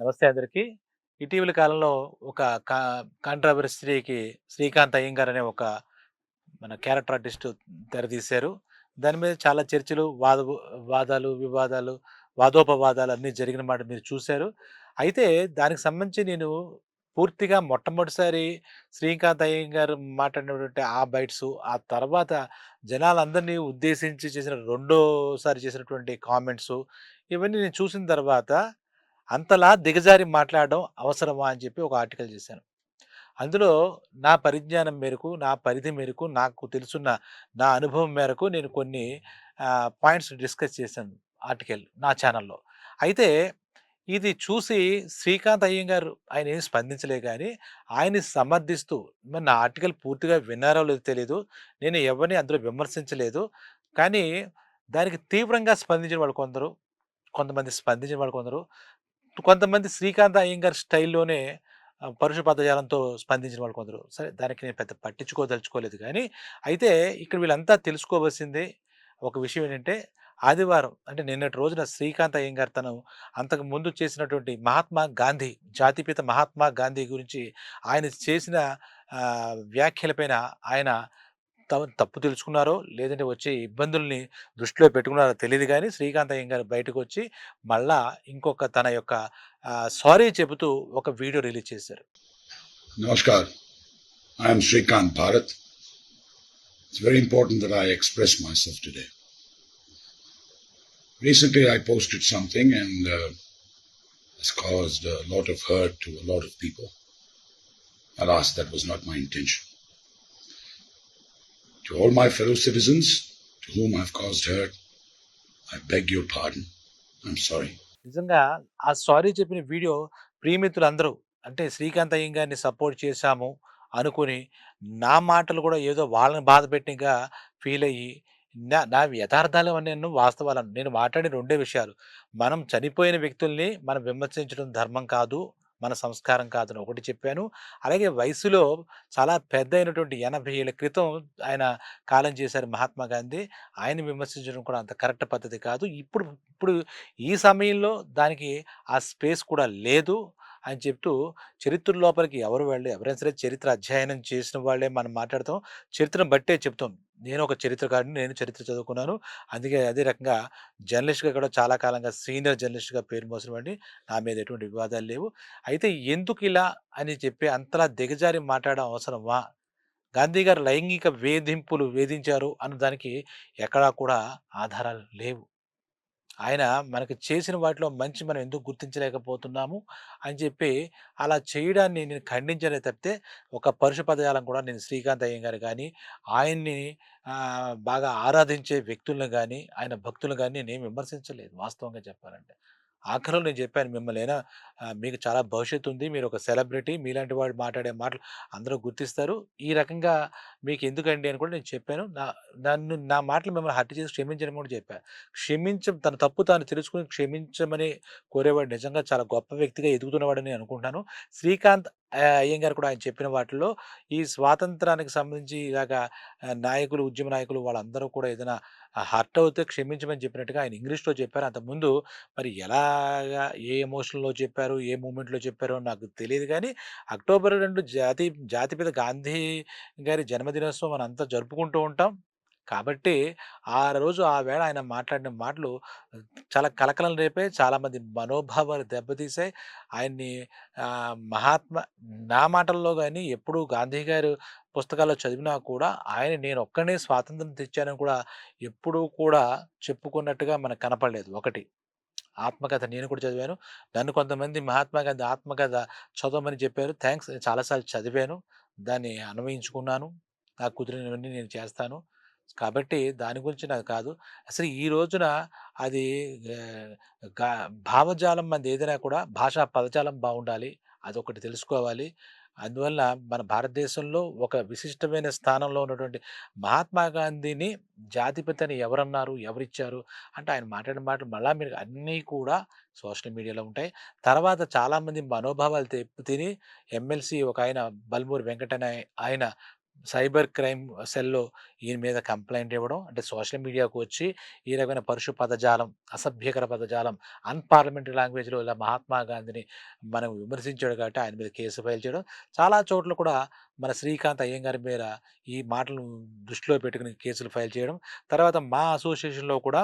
నమస్తే అందరికీ. ఇటీవలి కాలంలో ఒక కా శ్రీకాంత్ అయ్యంగార్ అనే ఒక మన క్యారెక్టర్ ఆర్టిస్ట్ తెరతీశారు. దాని మీద చాలా చర్చలు, వాద వాదాలు, వివాదాలు, వాదోపవాదాలు అన్నీ జరిగిన మాట మీరు చూశారు. అయితే దానికి సంబంధించి నేను పూర్తిగా మొట్టమొదటిసారి శ్రీకాంత్ అయ్యంగార్ మాట్లాడినటువంటి ఆ బైట్స్ ఆ తర్వాత జనాలందరినీ ఉద్దేశించి చేసిన రెండోసారి చేసినటువంటి కామెంట్సు, ఇవన్నీ నేను చూసిన తర్వాత అంతలా దిగజారి మాట్లాడడం అవసరమా అని చెప్పి ఒక ఆర్టికల్ చేశాను. అందులో నా పరిజ్ఞానం మేరకు, నా పరిధి మేరకు, నాకు తెలుసున్న నా అనుభవం మేరకు నేను కొన్ని పాయింట్స్ డిస్కస్ చేశాను ఆర్టికల్ నా ఛానల్‌లో. అయితే ఇది చూసి శ్రీకాంత్ అయ్యంగారు ఆయన ఏం స్పందించలే కానీ ఆయన్ని సమర్థిస్తూ మరి నా ఆర్టికల్ పూర్తిగా విన్నారో లేదో తెలియదు నేను ఎవరిని అందులో విమర్శించలేదు. కానీ దానికి తీవ్రంగా స్పందించిన వాళ్ళు కొందరు, కొంతమంది స్పందించిన వాళ్ళు కొందరు, కొంతమంది శ్రీకాంత్ అయ్యంగారి స్టైల్‌లోనే పరుష పదజాలంతో స్పందించిన వాళ్ళు కొందరు. సరే దానికి నేను పెద్ద పట్టించుకోదలుచుకోలేదు కానీ అయితే ఇక్కడ వీళ్ళంతా తెలుసుకోవలసింది ఒక విషయం ఏంటంటే, ఆదివారం అంటే నిన్నటి రోజున శ్రీకాంత్ అయ్యంగారు తను అంతకు ముందు చేసినటువంటి మహాత్మా గాంధీ, జాతిపిత మహాత్మా గాంధీ గురించి ఆయన చేసిన వ్యాఖ్యలపైన ఆయన తప్పు తెలుసుకున్నారో లేదంటే వచ్చే ఇబ్బందుల్ని దృష్టిలో పెట్టుకున్నారో తెలియదు కానీ శ్రీకాంత్ అయ్యంగార్ బయటకు వచ్చి మళ్ళా ఇంకొక తన యొక్క సారీ చెబుతూ ఒక వీడియో రిలీజ్ చేశారు. Namaskar. I'm Srikanth Bharat it's very important that I express myself today recently I posted something and caused lot of hurt to lot of people I last that was not my intention To all my fellow citizens to whom I've caused hurt, I beg your pardon. I'm sorry. నిజంగా ఆ sorry చెప్పిన video ప్రియమిత్రులందరూ అంటే Srikanth అయ్యంగారిని support చేశాము అనుకుని, నా మాటలు కూడా ఏదో వాళ్ళని బాధపెట్టినగా ఫీల్ అయ్యి, నా నా యథార్థాలు నేను వాస్తవాలను. నేను మాట్లాడిన రెండే విషయాలు. మనం చనిపోయిన వ్యక్తుల్ని మనం విమర్శించడం ధర్మం కాదు. మన సంస్కారం కాదని ఒకటి చెప్పాను. అలాగే వయసులో చాలా పెద్ద అయినటువంటి ఎనభై ఏళ్ళ క్రితం ఆయన కాలం చేశారు మహాత్మా గాంధీ. ఆయన విమర్శించడం కూడా అంత కరెక్ట్ పద్ధతి కాదు. ఇప్పుడు ఇప్పుడు ఈ సమయంలో దానికి ఆ స్పేస్ కూడా లేదు అని చెప్తూ చరిత్ర లోపలికి ఎవరు వెళ్ళి ఎవరైనా సరే చరిత్ర అధ్యయనం చేసిన వాళ్ళే మనం మాట్లాడతాం. చరిత్రను బట్టే చెప్తాం. నేను ఒక చరిత్రకారుని నేను చరిత్ర చదువుకున్నాను. అందుకే అదే రకంగా జర్నలిస్ట్‌గా కూడా చాలా కాలంగా సీనియర్ జర్నలిస్ట్‌గా పేరు మోసినవాడిని. నా మీద ఎటువంటి వివాదాలు లేవు. అయితే ఎందుకు ఇలా అని చెప్పి అంతలా దిగజారి మాట్లాడడం అవసరమా? గాంధీ గారు లైంగిక వేధింపులు వేధించారు అన్న దానికి ఎక్కడా కూడా ఆధారాలు లేవు. ఆయన మనకు చేసిన వాటిలో మంచి మనం ఎందుకు గుర్తించలేకపోతున్నాము అని చెప్పి అలా చేయడాన్ని నేను ఖండించలే తప్పితే, ఒక పరుష పదజాలం కూడా నేను శ్రీకాంత్ అయ్యంగారు కానీ ఆయన్ని బాగా ఆరాధించే వ్యక్తులను కానీ ఆయన భక్తులు కానీ నేను విమర్శించలేదు వాస్తవంగా చెప్పాలంటే. ఆఖరిలో నేను చెప్పాను మిమ్మల్ని మీకు చాలా భవిష్యత్తు ఉంది మీరు ఒక సెలబ్రిటీ. మీలాంటి వాడు మాట్లాడే మాటలు అందరూ గుర్తిస్తారు. ఈ రకంగా మీకు ఎందుకండి అని కూడా నేను చెప్పాను. నా నన్ను నా మాటలు మిమ్మల్ని హర్ట్ చేసి క్షమించడం కూడా చెప్పాను క్షమించ తన తప్పు తాను తెలుసుకొని క్షమించమని కోరేవాడు నిజంగా చాలా గొప్ప వ్యక్తిగా ఎదుగుతున్నవాడని అనుకుంటున్నాను. శ్రీకాంత్ అయ్యంగారు కూడా ఆయన చెప్పిన వాటిల్లో ఈ స్వాతంత్రానికి సంబంధించి ఇలాగా నాయకులు, ఉద్యమ నాయకులు వాళ్ళందరూ కూడా ఏదైనా హర్ట్ అవుతే క్షమించమని చెప్పినట్టుగా ఆయన ఇంగ్లీష్‌లో చెప్పారు. అంతకుముందు మరి ఎలాగా ఏ ఎమోషన్‌లో చెప్పారు, ఏ మూమెంట్‌లో చెప్పారో నాకు తెలియదు కానీ అక్టోబర్ రెండు జాతి జాతిపిత గాంధీ గారి జన్మదినోత్సవం మనం అంతా జరుపుకుంటూ ఉంటాం. కాబట్టి ఆ రోజు ఆ వేళ ఆయన మాట్లాడిన మాటలు చాలా కలకలం రేపే చాలామంది మనోభావాలు దెబ్బతీసాయి ఆయన్ని మహాత్మ మహాత్మా నా మాటల్లో కానీ ఎప్పుడు గాంధీ గారు పుస్తకాల్లో చదివినా కూడా ఆయన నేను నేనొక్కడినే స్వాతంత్రం తెచ్చానని కూడా ఎప్పుడూ కూడా చెప్పుకున్నట్టుగా మనకు కనపడలేదు ఒకటి. ఆత్మకథ నేను కూడా చదివాను. నన్ను కొంతమంది మహాత్మా గాంధీ ఆత్మకథ చదవమని చెప్పారు. థ్యాంక్స్ నేను చాలా సార్లు చదివాను. దాన్ని అన్వయించుకున్నాను. నాకు కుదిరినవన్నీ నేను చేస్తాను. కాబట్టి దాని గురించి నాకు కాదు. అసలు ఈ రోజున అది భావజాలం మంది ఏదైనా కూడా భాషా పదజాలం బాగుండాలి అదొకటి తెలుసుకోవాలి. అందువల్ల మన భారతదేశంలో ఒక విశిష్టమైన స్థానంలో ఉన్నటువంటి మహాత్మా గాంధీని జాతిపిత అని ఎవరన్నారు? ఎవరిచ్చారు? అంటే ఆయన మాట్లాడిన మాటలు మళ్ళీ మీరు అన్నీ కూడా సోషల్ మీడియాలో ఉంటాయి. తర్వాత చాలామంది మనోభావాలు దెబ్బతిని ఎమ్మెల్సీ ఒక ఆయన బల్మూరి వెంకటనే ఆయన సైబర్ క్రైమ్ సెల్‌లో ఈయన మీద కంప్లైంట్ ఇవ్వడం, అంటే సోషల్ మీడియాకు వచ్చి ఈ రకమైన పరుశు పదజాలం, అసభ్యకర పదజాలం, అన్‌పార్లమెంటరీ లాంగ్వేజ్‌లో ఇలా మహాత్మా గాంధీని మనం విమర్శించాడు కాబట్టి ఆయన మీద కేసు ఫైల్ చేయడం. చాలా చోట్ల కూడా మన శ్రీకాంత్ అయ్యంగారి మీద ఈ మాటలను దృష్టిలో పెట్టుకుని కేసులు ఫైల్ చేయడం. తర్వాత మా అసోసియేషన్‌లో కూడా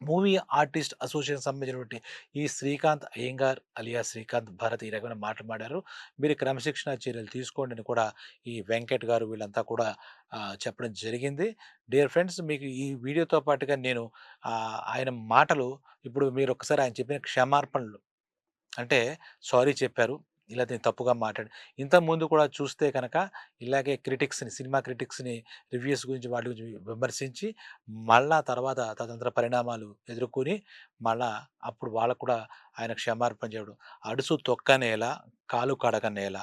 మూవీ ఆర్టిస్ట్ అసోసియేషన్ సంబంధించినటువంటి ఈ శ్రీకాంత్ అయ్యంగార్ అలియా శ్రీకాంత్ భరత్ ఈ రకమైన మాట్లాడారు మాడారు. మీరు క్రమశిక్షణ చర్యలు తీసుకోండి అని కూడా ఈ వెంకట్ గారు వీళ్ళంతా కూడా చెప్పడం జరిగింది. డియర్ ఫ్రెండ్స్ మీకు ఈ వీడియోతో పాటుగా నేను ఆయన మాటలు ఇప్పుడు మీరు ఒక్కసారి ఆయన చెప్పిన క్షమార్పణలు అంటే సారీ చెప్పారు. ఇలా తప్పుగా మాట్లాడా ఇంతకుముందు కూడా చూస్తే కనుక ఇలాగే క్రిటిక్స్‌ని సినిమా క్రిటిక్స్‌ని రివ్యూస్ గురించి వాటి గురించి విమర్శించి మళ్ళా తర్వాత తదనంతర పరిణామాలు ఎదుర్కొని మళ్ళా అప్పుడు వాళ్ళకు కూడా ఆయన క్షమార్పణ చేయడం. అడుసు తొక్కనేల, కాలు కడగ నేల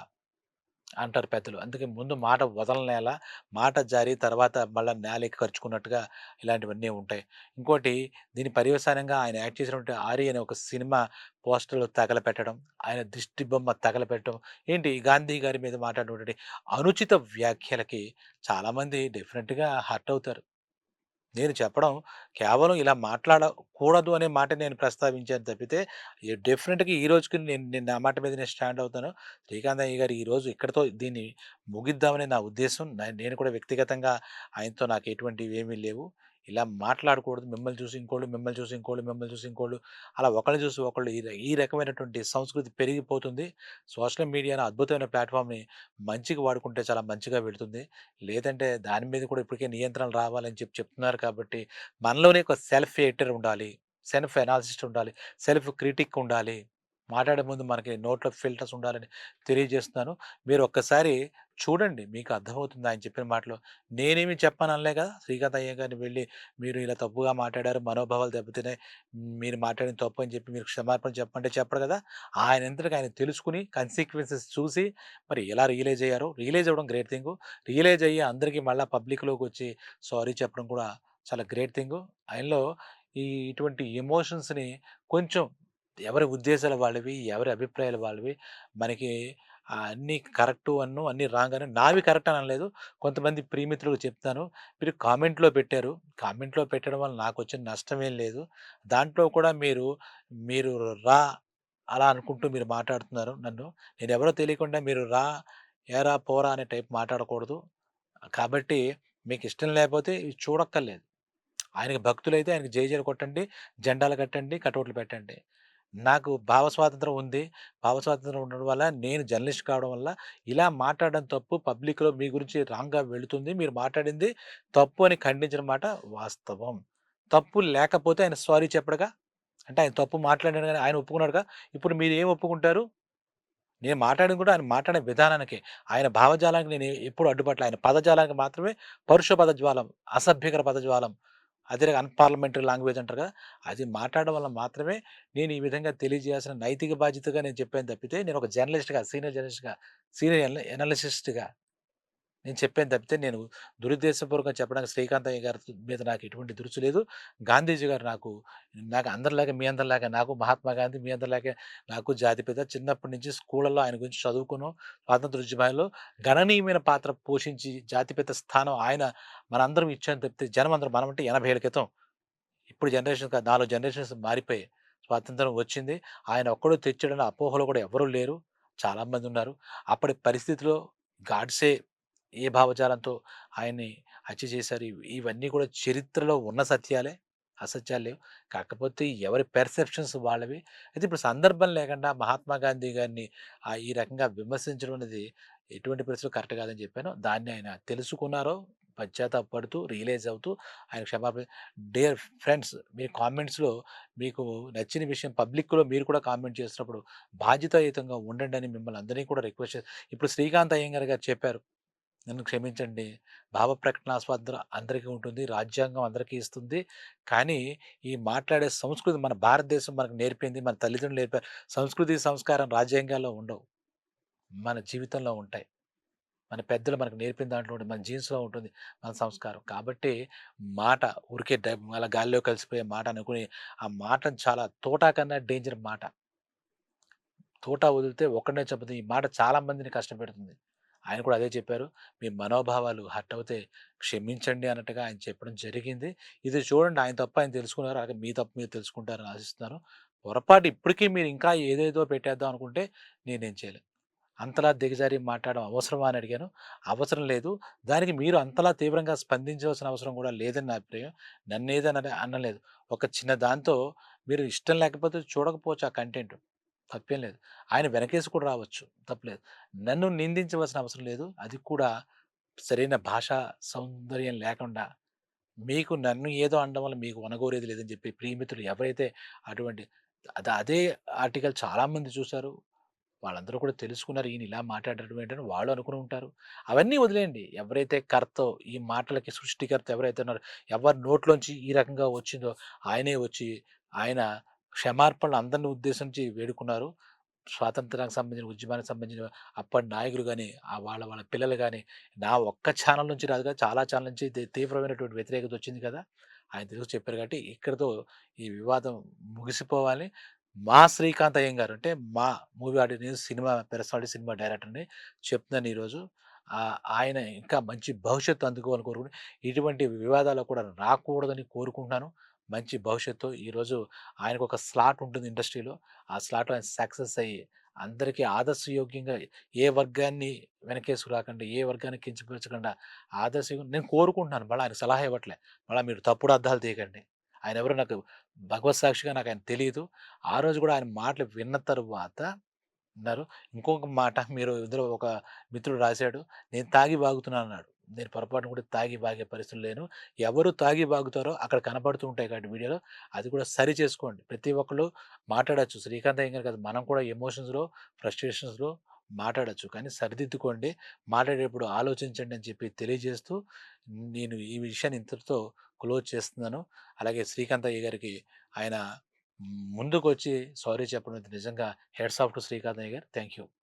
అంటారు పెద్దలు. అందుకే ముందు మాట వదలనేల, మాట జారి తర్వాత మళ్ళా నేలకి ఖర్చుకున్నట్టుగా ఇలాంటివన్నీ ఉంటాయి. ఇంకోటి దీని పర్యవసానంగా ఆయన యాక్ట్ చేసినటువంటి 'ఆరి' అనే ఒక సినిమా పోస్టర్‌లు తగలపెట్టడం, ఆయన దిష్టి బొమ్మ తగలపెట్టడం, ఏంటి గాంధీ గారి మీద మాట్లాడినటువంటి అనుచిత వ్యాఖ్యలకి చాలామంది డెఫినెట్గా హర్ట్ అవుతారు. నేను చెప్పడం కేవలం ఇలా మాట్లాడకూడదు అనే మాట నేను ప్రస్తావించాను తప్పితే డెఫినెట్గా ఈ రోజుకి నేను నేను నా మాట మీద నేను స్టాండ్ అవుతాను. శ్రీకాంత్ అయ్య గారు ఈరోజు ఇక్కడితో దీన్ని ముగిద్దామనే నా ఉద్దేశం. నేను కూడా వ్యక్తిగతంగా ఆయనతో నాకు ఎటువంటివి ఏమీ లేవు. ఇలా మాట్లాడకూడదు. మిమ్మల్ని చూసి ఇంకోళ్ళు, మిమ్మల్ని చూసి ఇంకోళ్ళు, మిమ్మల్ని చూసి ఇంకోళ్ళు అలా ఒకళ్ళని చూసి ఒకళ్ళు ఈ ర ఈ రకమైనటువంటి సంస్కృతి పెరిగిపోతుంది. సోషల్ మీడియా అనే అద్భుతమైన ప్లాట్ఫామ్ని మంచిగా వాడుకుంటే చాలా మంచిగా వెళుతుంది లేదంటే దాని మీద కూడా ఇప్పటికే నియంత్రణలు రావాలని చెప్పి చెప్తున్నారు కాబట్టి మనలోనే ఒక సెల్ఫ్ ఎడిటర్ ఉండాలి. సెల్ఫ్ అనాలిసిస్ట్ ఉండాలి. సెల్ఫ్ క్రిటిక్ ఉండాలి. మాట్లాడే ముందు మనకి నోట్లో ఫిల్టర్స్ ఉండాలని తెలియజేస్తున్నాను. మీరు ఒక్కసారి చూడండి. మీకు అర్థమవుతుంది ఆయన చెప్పిన మాటలు. నేనేమి చెప్పననలే కదా! శ్రీకాంత్ అయ్య గారిని వెళ్ళి మీరు ఇలా తప్పుగా మాట్లాడారు. మనోభావాలు దెబ్బతిన్నాయి. మీరు మాట్లాడిన తప్పు అని చెప్పి మీరు క్షమాపణ చెప్పమంటే చెప్పడు కదా! ఆయన ఎంతటికి ఆయన తెలుసుకుని కన్సిక్వెన్సెస్ చూసి మరి ఎలా రియలైజ్ అయ్యారో రియలైజ్ అవ్వడం గ్రేట్ థింగు. రియలైజ్ అయ్యి అందరికీ మళ్ళీ పబ్లిక్లోకి వచ్చి సారీ చెప్పడం కూడా చాలా గ్రేట్ థింగు. ఆయనలో ఈ ఇటువంటి ఎమోషన్స్‌ని కొంచెం ఎవరి ఉద్దేశాలు వాళ్ళవి, ఎవరి అభిప్రాయాలు వాళ్ళవి. మనకి ఆహ్, అన్నీ కరెక్టు అను, అన్నీ రాంగ్ అని నావి కరెక్ట్ అని అనలేదు. కొంతమంది ప్రియమిత్రులకు చెప్తాను. మీరు కామెంట్‌లో పెట్టారు. కామెంట్‌లో పెట్టడం వల్ల నాకు వచ్చిన నష్టమేం లేదు. దాంట్లో కూడా మీరు, మీరు రా అలా అనుకుంటూ మీరు మాట్లాడుతున్నారు నన్ను. నేను ఎవరో తెలియకుండా మీరు రా, ఏరా, పోరా అనే టైప్ మాట్లాడకూడదు. కాబట్టి మీకు ఇష్టం లేకపోతే ఇవి చూడక్కర్లేదు. ఆయనకి భక్తులైతే ఆయనకి జై కొట్టండి, జెండాలు కట్టండి, కటౌట్లు పెట్టండి. నాకు భావ స్వాతంత్రం ఉంది. భావ స్వాతంత్రం ఉండడం వల్ల నేను జర్నలిస్ట్ కావడం వల్ల ఇలా మాట్లాడడం తప్పు. పబ్లిక్‌లో మీ గురించి రాంగ్‌గా వెళుతుంది. మీరు మాట్లాడింది తప్పు అని ఖండించిన మాట వాస్తవం. తప్పు లేకపోతే ఆయన సారీ చెప్పడగా అంటే ఆయన తప్పు మాట్లాడాడు కానీ ఆయన ఒప్పుకున్నాడుగా. ఇప్పుడు మీరు ఏం ఒప్పుకుంటారు? నేను మాట్లాడిన కూడా ఆయన మాట్లాడే విధానానికి ఆయన భావజాలానికి నేను ఎప్పుడు అడ్డుపట్ల ఆయన పదజాలానికి మాత్రమే పరుష పదజ్వాలం, అసభ్యకర పదజ్వాలం, అదే అన్‌పార్లమెంటరీ లాంగ్వేజ్ అంటారు కదా! అది మాట్లాడడం వల్ల మాత్రమే నేను ఈ విధంగా తెలియజేయాల్సిన నైతిక బాధ్యతగా నేను చెప్పాను తప్పితే నేను ఒక జర్నలిస్ట్‌గా, సీనియర్ జర్నలిస్ట్‌గా, సీనియర్ ఎనాలిసిస్ట్‌గా నేను చెప్పాను తప్పితే నేను దురుద్దేశపూర్వకంగా చెప్పడానికి శ్రీకాంత్ అయ్య గారి మీద నాకు ఎటువంటి దురుసు లేదు. గాంధీజీ గారు నాకు, నాకు అందరిలాగా మీ అందరిలాగా నాకు మహాత్మా గాంధీ మీ అందరిలాగే నాకు జాతిపిత. చిన్నప్పటి నుంచి స్కూళ్ళలో ఆయన గురించి చదువుకున్నాం. స్వాతంత్ర ఉద్యమాల్లో గణనీయమైన పాత్ర పోషించి జాతిపిత స్థానం ఆయన మనందరం ఇచ్చాను తప్పితే జనం మనం అంటే ఎనభై ఏళ్ళ క్రితం. ఇప్పుడు జనరేషన్ నాలుగు జనరేషన్స్ మారిపోయాయి. స్వాతంత్రం వచ్చింది. ఆయన ఒక్కడు తెచ్చాడని అపోహలో కూడా ఎవరూ లేరు. చాలామంది ఉన్నారు. అప్పటి పరిస్థితిలో గాడ్సే ఏ భావజాలంతో ఆయన్ని హత్య చేశారు. ఇవన్నీ కూడా చరిత్రలో ఉన్న సత్యాలే. అసత్యాలు లేవు. కాకపోతే ఎవరి పెర్సెప్షన్స్ వాళ్ళవి. అయితే ఇప్పుడు సందర్భం లేకుండా మహాత్మా గాంధీ గారిని ఈ రకంగా విమర్శించడం అనేది ఎటువంటి పరిస్థితులు కరెక్ట్ కాదని చెప్పాను. దాన్ని ఆయన తెలుసుకున్నారో, పశ్చాత్తాపపడుతూ, రియలైజ్ అవుతూ ఆయన క్షమాపణ డియర్ ఫ్రెండ్స్ మీ కామెంట్స్‌లో మీకు నచ్చిన విషయం పబ్లిక్‌లో మీరు కూడా కామెంట్ చేసినప్పుడు బాధ్యతాయుతంగా ఉండండి అని మిమ్మల్ని అందరినీ కూడా రిక్వెస్ట్ చే ఇప్పుడు శ్రీకాంత్ అయ్యంగార్ గారు చెప్పారు. నన్ను క్షమించండి. భావ ప్రకటన స్వాతంత్రం అందరికీ ఉంటుంది. రాజ్యాంగం అందరికీ ఇస్తుంది. కానీ ఈ మాట్లాడే సంస్కృతి మన భారతదేశం మనకు నేర్పింది. మన తల్లిదండ్రులు నేర్పారు. సంస్కృతి, సంస్కారం రాజ్యాంగాల్లో ఉండవు. మన జీవితంలో ఉంటాయి. మన పెద్దలు మనకు నేర్పిన దాంట్లో ఉంటుంది. మన జీన్స్‌లో ఉంటుంది మన సంస్కారం. కాబట్టి మాట ఉరికే అలా గాలిలో కలిసిపోయే మాట అనుకుని ఆ మాటను చాలా తోటా కన్నా డేంజర్ మాట. తోట వదిలితే ఒక్కడినే చెప్పదు ఈ మాట చాలా మందిని కష్టపెడుతుంది. ఆయన కూడా అదే చెప్పారు. మీ మనోభావాలు హర్ట్ అవుతే క్షమించండి అన్నట్టుగా ఆయన చెప్పడం జరిగింది. ఇది చూడండి ఆయన తప్పు ఆయన తెలుసుకున్నారు. అలాగే మీ తప్పు మీరు తెలుసుకుంటారని ఆశిస్తున్నాను. పొరపాటు ఇప్పటికీ మీరు ఇంకా ఏదేదో పెట్టేద్దాం అనుకుంటే నేనేం చేయలేదు అంతలా దిగజారి మాట్లాడడం అవసరమా అని అడిగాను. అవసరం లేదు. దానికి మీరు అంతలా తీవ్రంగా స్పందించవలసిన అవసరం కూడా లేదని నా అభిప్రాయం. ఏదని అనలేదు. ఒక చిన్న దాంతో మీరు ఇష్టం లేకపోతే చూడకపోవచ్చు ఆ కంటెంట్. తప్పేం లేదు. ఆయన వెనకేసి కూడా రావచ్చు. తప్పలేదు నన్ను నిందించవలసిన అవసరం లేదు. అది కూడా సరైన భాషా సౌందర్యం లేకుండా మీకు నన్ను ఏదో అనడం వల్ల మీకు వనగోరేది లేదని చెప్పి ప్రియమిత్రులు ఎవరైతే అటువంటి అది అదే ఆర్టికల్ చాలామంది చూశారు వాళ్ళందరూ కూడా తెలుసుకున్నారు. ఈయన ఇలా మాట్లాడడం ఏంటని వాళ్ళు అనుకుని ఉంటారు. అవన్నీ వదిలేయండి. ఎవరైతే కర్తో ఈ మాటలకి సృష్టికర్త ఎవరైతే ఉన్నారో ఎవరి నోట్లోంచి ఈ రకంగా వచ్చిందో ఆయనే వచ్చి ఆయన క్షమార్పణలు అందరిని ఉద్దేశించి వేడుకున్నారు. స్వాతంత్రానికి సంబంధించిన ఉద్యమానికి సంబంధించిన అప్పటి నాయకులు కానీ వాళ్ళ వాళ్ళ పిల్లలు కానీ నా ఒక్క ఛానల్ నుంచి రాదు కదా! చాలా ఛానల్ నుంచి తీవ్రమైనటువంటి వ్యతిరేకత వచ్చింది కదా! ఆయన తెలుగు చెప్పారు కాబట్టి ఇక్కడితో ఈ వివాదం ముగిసిపోవాలి. మా శ్రీకాంత్ అయ్యంగారు అంటే మా movie audience cinema personality, cinema డైరెక్టర్‌ని చెప్తున్నాను ఈరోజు. ఆయన ఇంకా మంచి భవిష్యత్తు అందుకోవాలని కోరుకుంటూ ఇటువంటి వివాదాలు కూడా రాకూడదని కోరుకుంటున్నాను. మంచి భవిష్యత్తు ఈరోజు ఆయనకు ఒక స్లాట్ ఉంటుంది ఇండస్ట్రీలో. ఆ స్లాట్‌లో ఆయన సక్సెస్ అయ్యి అందరికీ ఆదర్శయోగ్యంగా ఏ వర్గాన్ని వెనకేసు రాకుండా, ఏ వర్గాన్ని కించపరచకుండా ఆదర్శంగా నేను కోరుకుంటున్నాను. మళ్ళీ ఆయన సలహా ఇవ్వట్లే. మళ్ళీ మీరు తప్పుడు అర్థాలు తీయకండి. ఆయన ఆయనెవరో నాకు భగవత్ సాక్షిగా నాకు ఆయన తెలియదు ఆ రోజు కూడా ఆయన మాటలు విన్న తరువాత అన్నారు. ఇంకొక మాట మీరు ఇందులో ఒక మిత్రుడు రాశాడు నేను తాగి వాగుతున్నానన్నాడు. నేను పొరపాటున కూడా తాగి బాగే పరిస్థితిలో లేను. ఎవరు తాగి బాగుతారో అక్కడ కనబడుతూ ఉంటాయి కాబట్టి వీడియోలో అది కూడా సరి చేసుకోండి. ప్రతి ఒక్కళ్ళు మాట్లాడచ్చు శ్రీకాంత్ అయ్యంగారు కాదు మనం కూడా ఎమోషన్స్‌లో, ఫ్రస్ట్రేషన్స్‌లో మాట్లాడచ్చు కానీ సరిదిద్దుకోండి. మాట్లాడేటప్పుడు ఆలోచించండి అని చెప్పి తెలియజేస్తూ నేను ఈ విషయాన్ని ఇంతటితో క్లోజ్ చేస్తున్నాను. అలాగే శ్రీకాంత్ అయ్య గారికి ఆయన ముందుకు వచ్చి సారీ చెప్పడం నిజంగా హెడ్ ఆఫ్ టు శ్రీకాంత్ అయ్య గారు. Thank you.